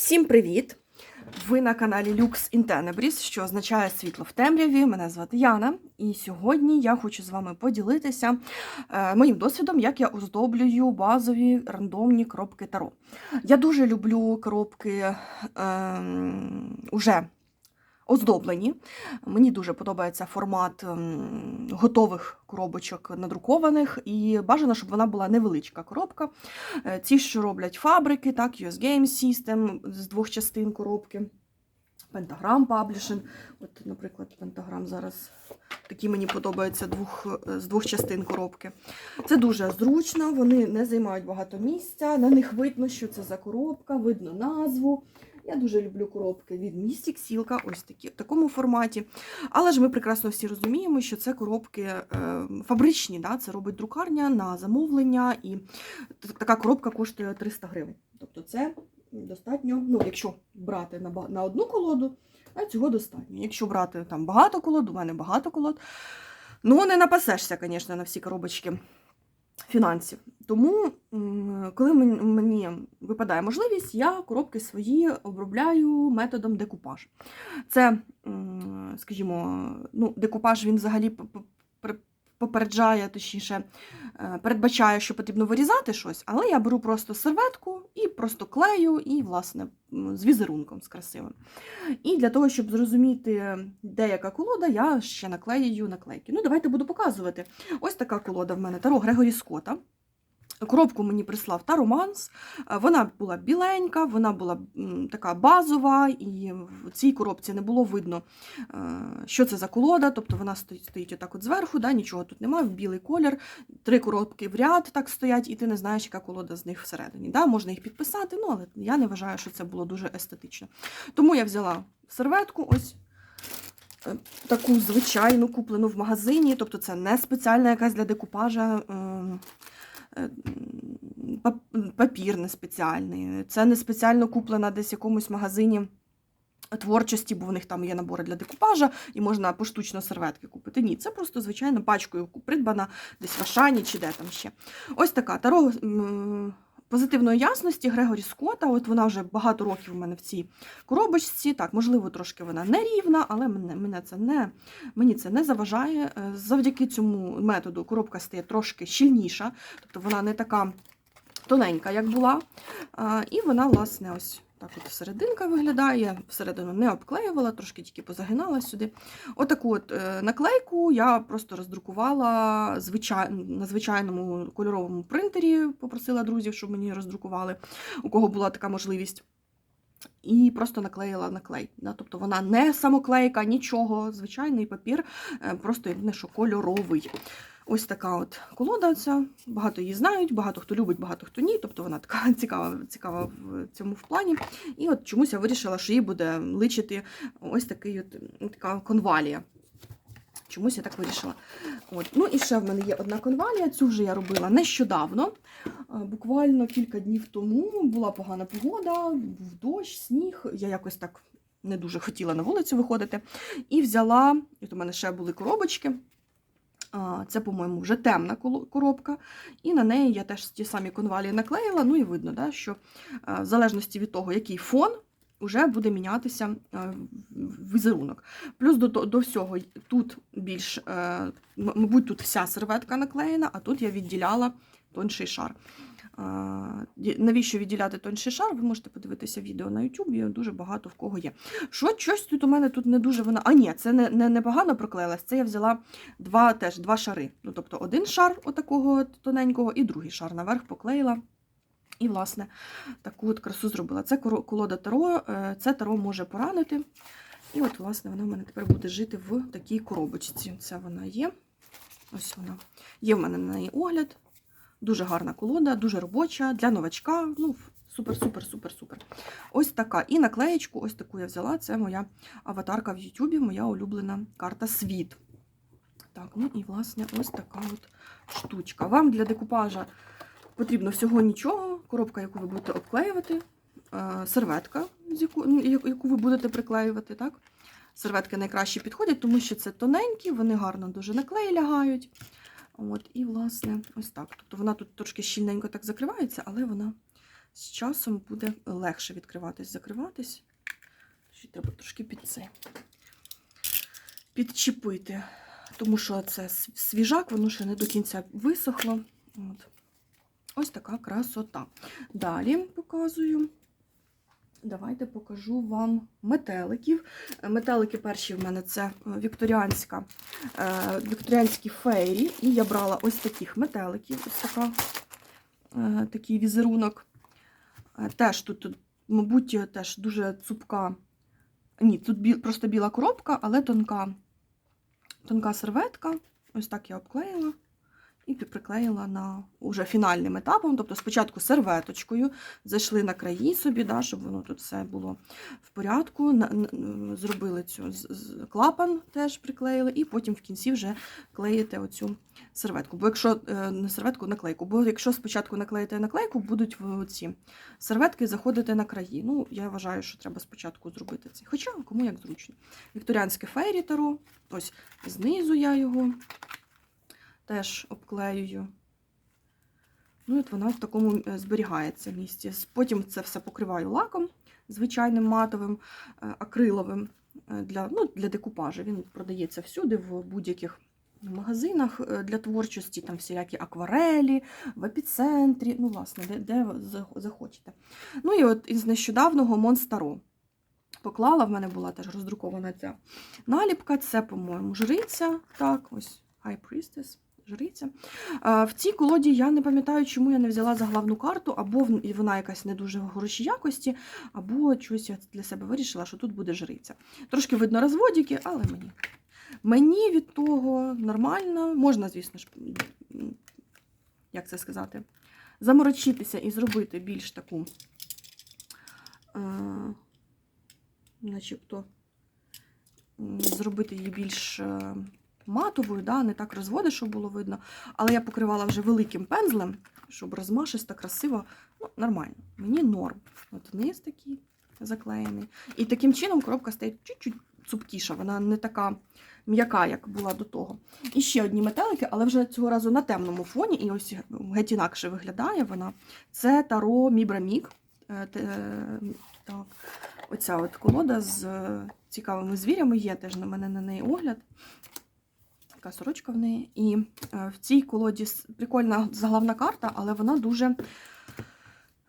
Всім привіт! Ви на каналі Lux in Tenebris, що означає світло в темряві. Мене звати Яна, і сьогодні я хочу з вами поділитися е, моїм досвідом, як я оздоблюю базові рандомні коробки Таро. Я дуже люблю коробки е, уже оздоблені. Мені дуже подобається формат ем, готових коробочок надрукованих, і бажано, щоб вона була невеличка коробка. Е, Ці, що роблять фабрики, так, US Game System з двох частин коробки. Pentagram Publishing. От, наприклад, Pentagram зараз такі мені подобаються двох, е, з двох частин коробки. Це дуже зручно, вони не займають багато місця, на них видно, що це за коробка, видно назву. Я дуже люблю коробки від Mystic Silka, ось такі в такому форматі. Але ж ми прекрасно всі розуміємо, що це коробки е, фабричні, да? це робить друкарня на замовлення, і така коробка коштує 300 гривень. Тобто це достатньо, ну, якщо брати на, на одну колоду, а цього достатньо. Якщо брати там багато колод, у мене багато колод, ну не напасешся, звісно, на всі коробочки фінансів. Тому, коли мен- мені випадає можливість, я коробки свої обробляю методом декупаж. Це, скажімо, ну, декупаж він взагалі попереджає, точніше, е, передбачає, що потрібно вирізати щось, але я беру просто серветку і просто клею, і, власне, з візерунком з красивим. І для того, щоб зрозуміти, де яка колода, я ще наклею наклейки. Ну, давайте буду показувати. Ось така колода в мене Таро Грегорі Скотта. Коробку мені прислав Тароманс. Е, Вона була біленька, вона була така базова, і в цій коробці не було видно, е, що це за колода. Тобто вона стоїть, стоїть отак от зверху, да, нічого тут немає, в білий колір. Три коробки в ряд так стоять, і ти не знаєш, яка колода з них всередині. Да, можна їх підписати, ну, але я не вважаю, що це було дуже естетично. Тому я взяла серветку, ось е, таку звичайну, куплену в магазині, тобто це не спеціальна якась для декупажа. Е, пап- Папір не спеціальний, це не спеціально куплена десь в якомусь магазині творчості, бо в них там є набори для декупажа, і можна поштучно серветки купити. Ні, це просто звичайно пачкою придбана десь в Ашані чи де там ще. Ось така таро позитивної ясності Грегорі Скотта. От вона вже багато років у мене в цій коробочці. Так, можливо, трошки вона не рівна, але мене, це не, мені це не заважає. Е, Завдяки цьому методу коробка стає трошки щільніша, тобто вона не така тоненька, як була. І вона, власне, ось так от серединка виглядає. Всередину не обклеювала, трошки тільки позагинала сюди. Отаку от е, наклейку я просто роздрукувала звичай... на звичайному кольоровому принтері, попросила друзів, щоб мені роздрукували, у кого була така можливість. І просто наклеїла наклей. Да? Тобто вона не самоклейка, нічого, звичайний папір, е, просто єдине, що кольоровий. Ось така от колода. Ця. Багато її знають, багато хто любить, багато хто ні. Тобто вона така цікава, цікава в цьому в плані. І от чомусь я вирішила, що їй буде личити ось такий от, така конвалія. Чомусь я так вирішила. От. Ну і ще в мене є одна конвалія. Цю вже я робила нещодавно. Буквально кілька днів тому була погана погода, був дощ, сніг. Я якось так не дуже хотіла на вулицю виходити. І взяла, от у мене ще були коробочки. Це, по-моєму, вже темна коробка, і на неї я теж ті самі конвалії наклеїла. Ну і видно, да, що в залежності від того, який фон, вже буде мінятися візерунок. Плюс до, до, до всього тут більш, е, мабуть, тут вся серветка наклеєна, а тут я відділяла тонший шар. Навіщо відділяти тонший шар? Ви можете подивитися відео на YouTube, дуже багато в кого є. Що щось тут у мене тут не дуже вона. А ні, це не, не, не погано проклеїлась. Це я взяла два теж два шари. Ну, тобто один шар отакого тоненького, і другий шар наверх поклеїла. І, власне, таку от красу зробила. Це колода Таро, е, це Таро може поранити. І от, власне, вона в мене тепер буде жити в такій коробочці. Це вона є. Ось вона. Є в мене на неї огляд. Дуже гарна колода, дуже робоча для новачка. Ну, супер, супер, супер, супер. Ось така. І наклеєчку, ось таку я взяла. Це моя аватарка в Ютубі, моя улюблена карта Світ. Так, ну і власне ось така от штучка. Вам для декупажа потрібно всього нічого. Коробка, яку ви будете обклеювати, е, серветка, ну, яку ви будете приклеювати. так? Серветки найкраще підходять, тому що це тоненькі, вони гарно дуже на клей лягають. От, і, власне, ось так. Тобто вона тут трошки щільненько так закривається, але вона з часом буде легше відкриватись, закриватись. Ще треба трошки під це підчепити, тому що це свіжак, воно ще не до кінця висохло. От. Ось така красота. Далі показую. Давайте покажу вам метеликів. Е, Метелики перші в мене це е, вікторіанська, е, вікторіанські фейрі. І я брала ось таких метеликів. Ось така, такий візерунок. Теж тут, мабуть, теж дуже цупка. Ні, тут просто біла коробка, але тонка, тонка серветка. Ось так я обклеїла і приклеїла на уже фінальним етапом. Тобто спочатку серветочкою зайшли на краї собі, да, щоб воно тут все було в порядку. Зробили цю клапан, теж приклеїли, і потім в кінці вже клеїте оцю серветку. Бо якщо е, не серветку, наклейку. Бо якщо спочатку наклеїте наклейку, будуть ці серветки заходити на краї. Ну, я вважаю, що треба спочатку зробити це. Хоча кому як зручно. Вікторіанське фейрі таро. Ось знизу я його теж обклеюю. Ну, от вона в такому е, зберігається місці. Потім це все покриваю лаком, звичайним матовим, е, акриловим е, для, ну, для декупажу. Він продається всюди, в будь-яких магазинах для творчості, там всілякі акварелі, в епіцентрі, ну, власне, де, де захочете. Ну і от із нещодавного Монстаро. Поклала, в мене була теж роздрукована ця наліпка. Це, по-моєму, жриця. Так, ось High Priestess, жриця. В цій колоді я не пам'ятаю, чому я не взяла за главну карту, або вона якась не дуже хорошій якості, або щось я для себе вирішила, що тут буде жриця. Трошки видно розводики, але мені. Мені від того нормально. Можна, звісно ж, як це сказати, заморочитися і зробити більш таку. Е, начебто зробити її більш е, матовою, да, не так розводи, щоб було видно. Але я покривала вже великим пензлем, щоб розмашисто, красиво, ну, нормально. Мені норм. От низ такий заклеєний. І таким чином коробка стає чуть-чуть цупкіша, вона не така м'яка, як була до того. І ще одні метелики, але вже цього разу на темному фоні, і ось геть інакше виглядає вона. Це Таро Мібрамік. Е, е, Так. Оця от колода з е, цікавими звірями є теж на мене на неї огляд. Така сорочка в неї. І е, в цій колоді прикольна заглавна карта, але вона дуже,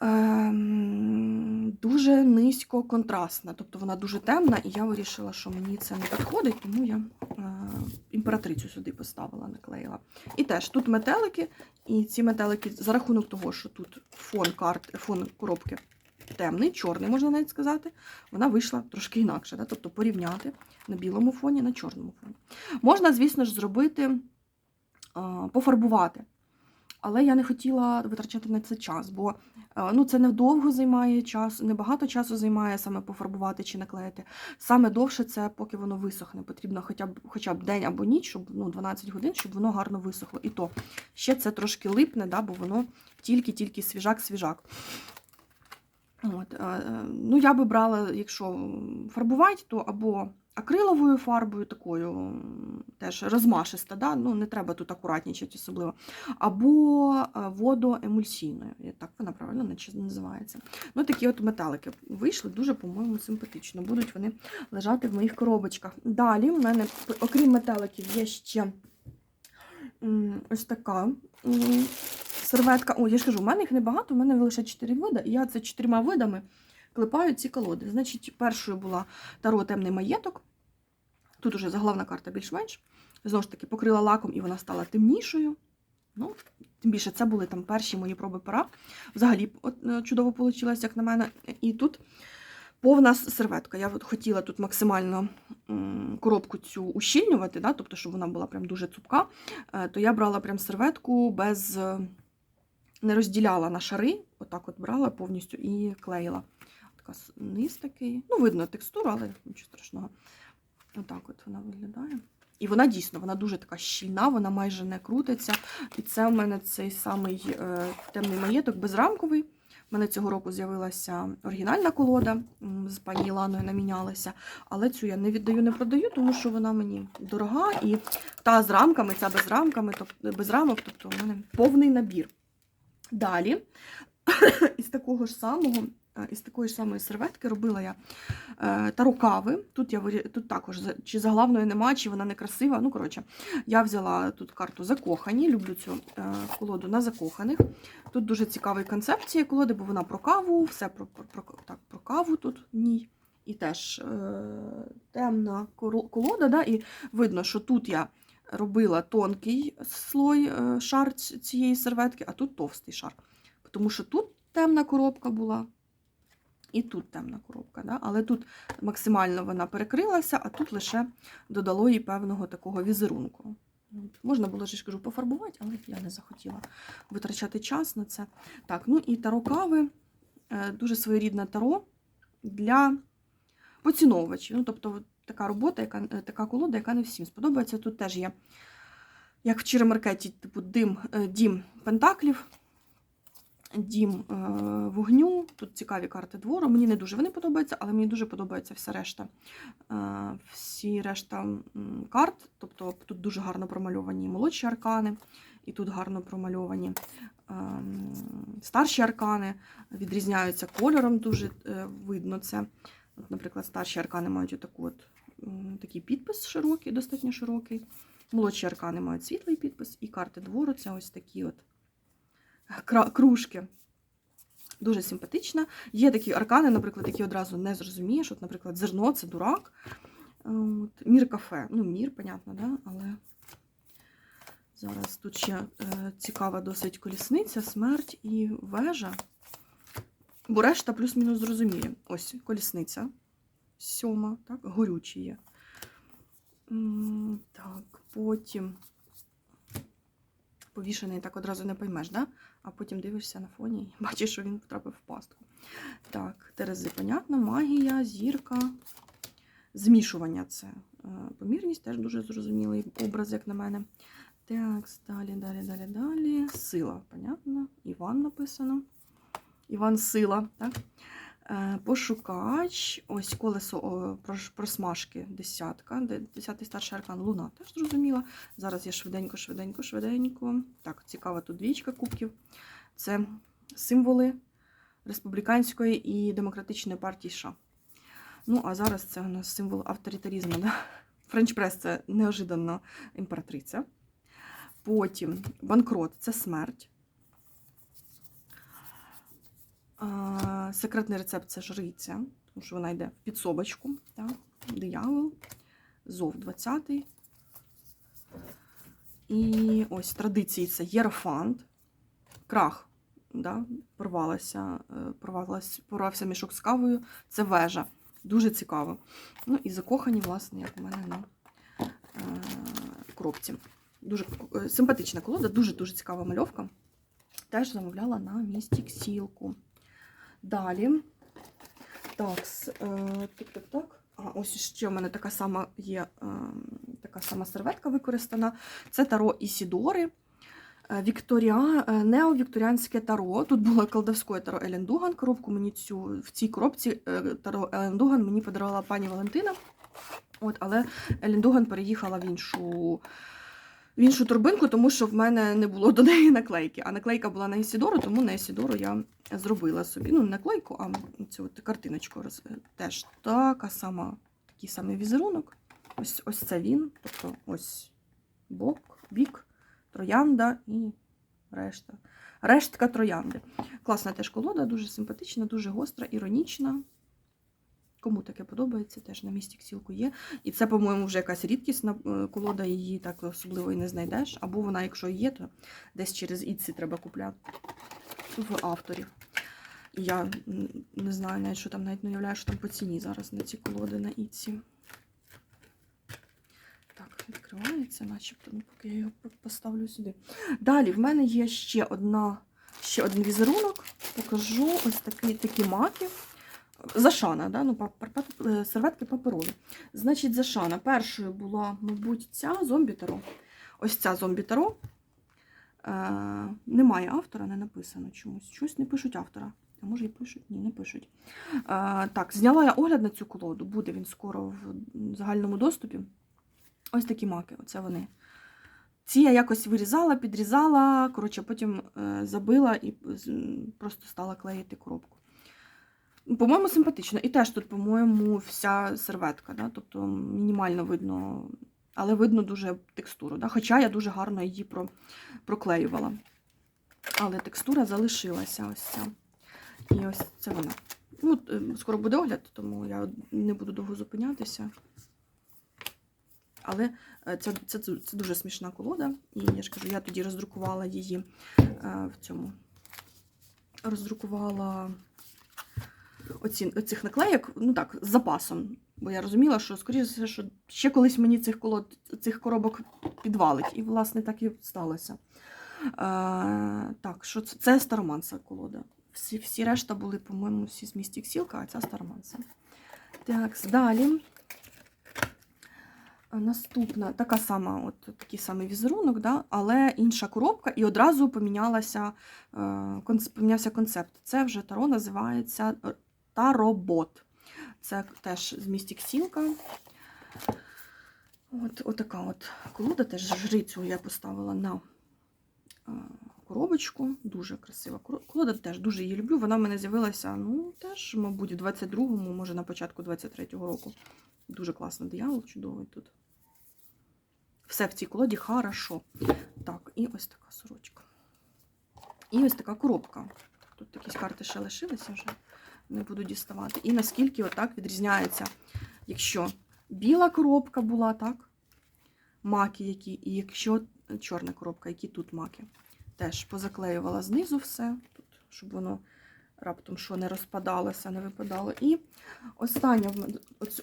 ем, дуже низько контрастна. Тобто вона дуже темна, і я вирішила, що мені це не підходить, тому я е, імператрицю сюди поставила, наклеїла. І теж тут метелики, і ці метелики за рахунок того, що тут фон карт, фон коробки темний, чорний, можна навіть сказати, вона вийшла трошки інакше. Да? Тобто порівняти на білому фоні, на чорному фоні. Можна, звісно ж, зробити, пофарбувати. Але я не хотіла витрачати на це час, бо ну, це недовго займає час, небагато часу займає саме пофарбувати чи наклеїти. Саме довше це поки воно висохне. Потрібно хоча б хоча б день або ніч, щоб ну, 12 годин, щоб воно гарно висохло. І то ще це трошки липне, да, бо воно тільки-тільки свіжак-свіжак. От, е, ну, я би брала, якщо фарбувати, то або акриловою фарбою, такою теж розмашиста, да? ну, не треба тут акуратнічати особливо, або е, водоемульсійною, так вона правильно називається. Ну, такі от металики вийшли, дуже, по-моєму, симпатично. Будуть вони лежати в моїх коробочках. Далі в мене, окрім металиків, є ще ось така серветка. О, я ж кажу, у мене їх небагато, у мене лише 4 види, і я це чотирма видами клепаю ці колоди. Значить, першою була Таро темний маєток. Тут уже заглавна карта більш-менш. Знову ж таки, покрила лаком і вона стала темнішою. Ну, тим більше, це були там перші мої проби пера. Взагалі е, чудово вийшло, як на мене. І тут повна серветка. Я от хотіла тут максимально коробку цю ущільнювати, да, тобто, щоб вона була прям дуже цупка. Е, То я брала прям серветку без. Не розділяла на шари, отак от брала повністю і клеїла. Така низ такий. Ну, видно текстуру, але нічого страшного. Отак от вона виглядає. І вона дійсно, вона дуже така щільна, вона майже не крутиться. І це у мене цей самий е, темний маєток безрамковий. У мене цього року з'явилася оригінальна колода, з пані Іланою намінялася. Але цю я не віддаю, не продаю, тому що вона мені дорога. І та з рамками, ця без рамками, тобто без рамок, тобто у мене повний набір. Далі із такого ж самого, е, із такої ж самої серветки робила я е, таро кави. Тут я тут також чи заглавної нема, чи вона не красива. Ну, коротше, я взяла тут карту закохані. Люблю цю е, колоду на закоханих. Тут дуже цікавий концепт цієї колоди, бо вона про каву, все про, про, про, так, про каву тут в ній. І теж е, темна колода, да, і видно, що тут я робила тонкий слой е, шар цієї серветки, а тут товстий шар. Тому що тут темна коробка була, і тут темна коробка. Да? Але тут максимально вона перекрилася, а тут лише додало їй певного такого візерунку. Можна було ж кажу, пофарбувати, але я не захотіла витрачати час на це. Так, ну і таро кави е, дуже своєрідне таро для поціновувачів. Ну, тобто, така робота, яка, е, така колода, яка не всім сподобається. Тут теж є, як в Чиремаркеті, типу дим, е, дім пентаклів, дім е, вогню. Тут цікаві карти двору. Мені не дуже вони подобаються, але мені дуже подобається вся решта. Всі решта карт. Тобто тут дуже гарно промальовані молодші аркани, і тут гарно промальовані ем, старші аркани, відрізняються кольором, дуже видно це. От, наприклад, старші аркани мають отаку от, такий підпис широкий, достатньо широкий. Молодші аркани мають світлий підпис, і карти двору це ось такі от кружки. Дуже симпатична. Є такі аркани, наприклад, які одразу не зрозумієш. От, наприклад, зерно це дурак. От, мір кафе. Ну, мір, понятно, да? але зараз тут ще е, цікава досить колісниця, смерть і вежа. Бо решта плюс-мінус зрозуміє. Ось колісниця. Сьома, так, горючі є. Так, потім повішений так одразу не поймеш, да? а потім дивишся на фоні і бачиш, що він потрапив в пастку. Так, Терези, понятно, магія, зірка, змішування це. Е, Помірність теж дуже зрозумілий образ, як на мене. Так, далі, далі, далі, далі. Сила, понятно. Іван написано. Іван Сила, так? Е, Пошукач, ось колесо просмажки, десятка, де- десятий старший аркан Луна, теж зрозуміла. Зараз я швиденько, швиденько, швиденько. Так, цікава тут двічка кубків. Це символи республіканської і демократичної партії США. Ну, а зараз це у нас символ авторитаризму. Да? Френч прес це неожиданно імператриця. Потім банкрот це смерть. А, Секретний рецепт це жриця, тому що вона йде в підсобочку. Так? Диявол, зов 20. І ось традиції це єрофант, крах. Да? Порвалася, е, порвалась, порвався мішок з кавою. Це вежа. Дуже цікаво. Ну і закохані, власне, як у мене на е, коробці. Дуже е, симпатична колода, дуже-дуже цікава мальовка. Теж замовляла на місті Ксілку. Далі. Так, е, так, так, так. А, ось ще в мене така сама є е, така сама серветка використана. Це таро Ісідори. Е, Вікторіа, е, неовікторіанське таро. Тут було колдовське таро Елен Дуган. Коробку мені цю в цій коробці е, таро Елен Дуган мені подарувала пані Валентина. От, але Елен Дуган переїхала в іншу, в іншу торбинку, тому що в мене не було до неї наклейки. А наклейка була на Ісідору, тому на Ісідору я зробила собі. Ну, не наклейку, а цю от картиночку. роз- Теж така сама, такий самий візерунок. Ось, ось це він. Тобто ось бок, бік, троянда і решта. Рештка троянди. Класна теж колода, дуже симпатична, дуже гостра, іронічна. Кому таке подобається, теж на місці ксілку є. І це, по-моєму, вже якась рідкісна е, колода, її так особливо і не знайдеш. Або вона, якщо є, то десь через Іці треба купляти в авторів. Я не знаю навіть, що там навіть не уявляю, що там по ціні зараз на ці колоди на Іці. Так, відкривається, начебто, ну, поки я його поставлю сюди. Далі в мене є ще одна, ще один візерунок. Покажу ось такі, такі маки. Зашана, да? ну, е, серветки паперові. Значить, Зашана. Першою була, мабуть, ця зомбі таро. Ось ця зомбі таро. Е, немає автора, не написано чомусь. Щось не пишуть автора. А може і пишуть? Ні, не пишуть. Е, так, зняла я огляд на цю колоду. Буде він скоро в загальному доступі. Ось такі маки. Оце вони. Ці я якось вирізала, підрізала, коротше, потім е, забила і просто стала клеїти коробку. По-моєму, симпатично. І теж тут, по-моєму, вся серветка, да? тобто мінімально видно, але видно дуже текстуру. Да? Хоча я дуже гарно її про, проклеювала. Але текстура залишилася ось ця. І ось це вона. Ну, е, скоро буде огляд, тому я не буду довго зупинятися. Але це, це, це дуже смішна колода. І я ж кажу, я тоді роздрукувала її е, в цьому. Роздрукувала оці, оцих наклеєк, ну так, з запасом. Бо я розуміла, що, скоріше все, що ще колись мені цих колод, цих коробок підвалить. І, власне, так і сталося. Е, так, що це, це Староманса колода. Всі, всі решта були, по-моєму, всі з Містік Сілка, а ця Староманса. Так, далі. Е, Наступна така сама, от такий самий візерунок, да, але інша коробка, і одразу помінялася, е, помінявся концепт. Це вже таро називається е, Таробот. Це теж з Містік Сілка. От, така от колода, теж жрицю я поставила на е, коробочку. Дуже красива колода, теж дуже її люблю. Вона в мене з'явилася, ну, теж, мабуть, в 22-му, може на початку 23-го року. Дуже класний диявол, чудовий тут. Все в цій колоді хорошо. Так, і ось така сорочка. І ось така коробка. Тут якісь карти ще лишилися вже, не буду діставати. І наскільки отак відрізняється, якщо біла коробка була, так? Маки які, і якщо чорна коробка, які тут маки. Теж позаклеювала знизу все, тут, щоб воно раптом що не розпадалося, не випадало. І остання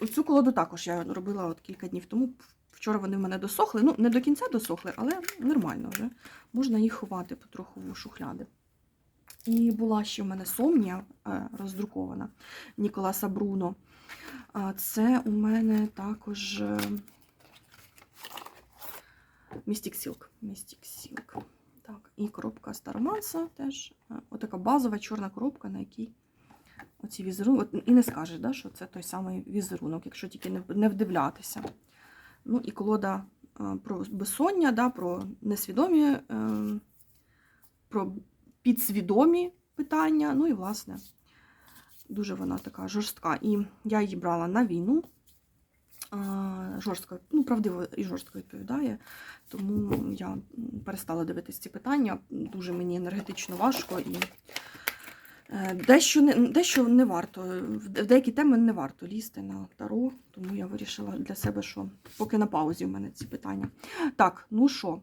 оцю, колоду також я робила от кілька днів тому. Вчора вони в мене досохли. Ну, не до кінця досохли, але нормально вже. Можна їх ховати потроху в шухляди. І була ще в мене Сомнія е, роздрукована Ніколаса Бруно. Це у мене також е, Mystic Silk. Mystic Silk. Так, і коробка Староманса теж. Е, Отака базова чорна коробка, на якій оці візерунки. От І не скажеш, да, що це той самий візерунок, якщо тільки не, вдивлятися. Ну і колода про безсоння, да, про несвідомі, е, про підсвідомі питання. Ну і, власне, дуже вона така жорстка. І я її брала на війну. Жорстко, ну, правдиво і жорстко відповідає. Тому я перестала дивитися ці питання. Дуже мені енергетично важко і е, дещо не, дещо не варто. В деякі теми не варто лізти на таро, тому я вирішила для себе, що поки на паузі в мене ці питання. Так, ну що,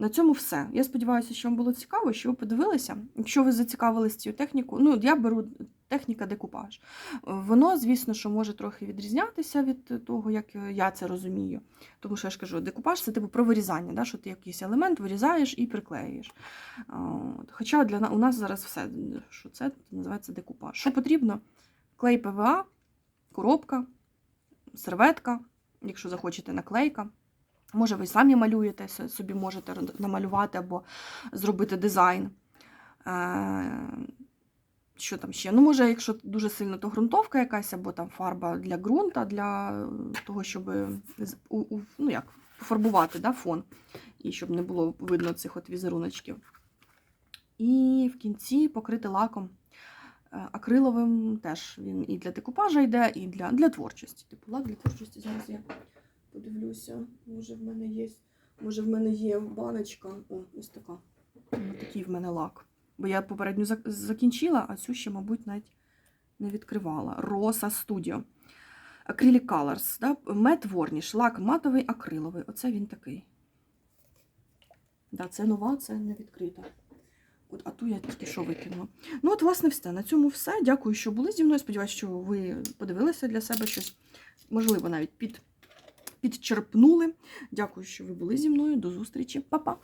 на цьому все. Я сподіваюся, що вам було цікаво, що ви подивилися. Якщо ви зацікавились цією технікою, ну, я беру техніка декупаж. Воно, звісно, що може трохи відрізнятися від того, як я це розумію. Тому що я ж кажу, декупаж це типу про вирізання, да? що ти якийсь елемент вирізаєш і приклеюєш. Хоча для у нас зараз все, що це називається декупаж. Що потрібно? Клей ПВА, коробка, серветка, якщо захочете наклейка. Може, ви самі малюєте, собі можете намалювати або зробити дизайн. Е, Що там ще? Ну, може, якщо дуже сильно, то ґрунтовка якась, або там фарба для ґрунта, для того, щоб ну, як, пофарбувати да, фон, і щоб не було видно цих от візеруночків. І в кінці покрити лаком е, акриловим теж він і для декупажа йде, і для, для творчості. Типу лак для творчості. Зараз я подивлюся, може в мене є. Може, в мене є баночка. О, ось така. Такий в мене лак. Бо я попередню закінчила, а цю ще, мабуть, навіть не відкривала. Rosa Studio. Acrylic Colors. Да? Matte Varnish. Лак матовий, акриловий. Оце він такий. Да, це нова, це не відкрита. От, а ту я тільки що викинула. Ну, от, власне, все. На цьому все. Дякую, що були зі мною. Сподіваюся, що ви подивилися для себе щось, можливо, навіть під, підчерпнули. Дякую, що ви були зі мною. До зустрічі. Па-па!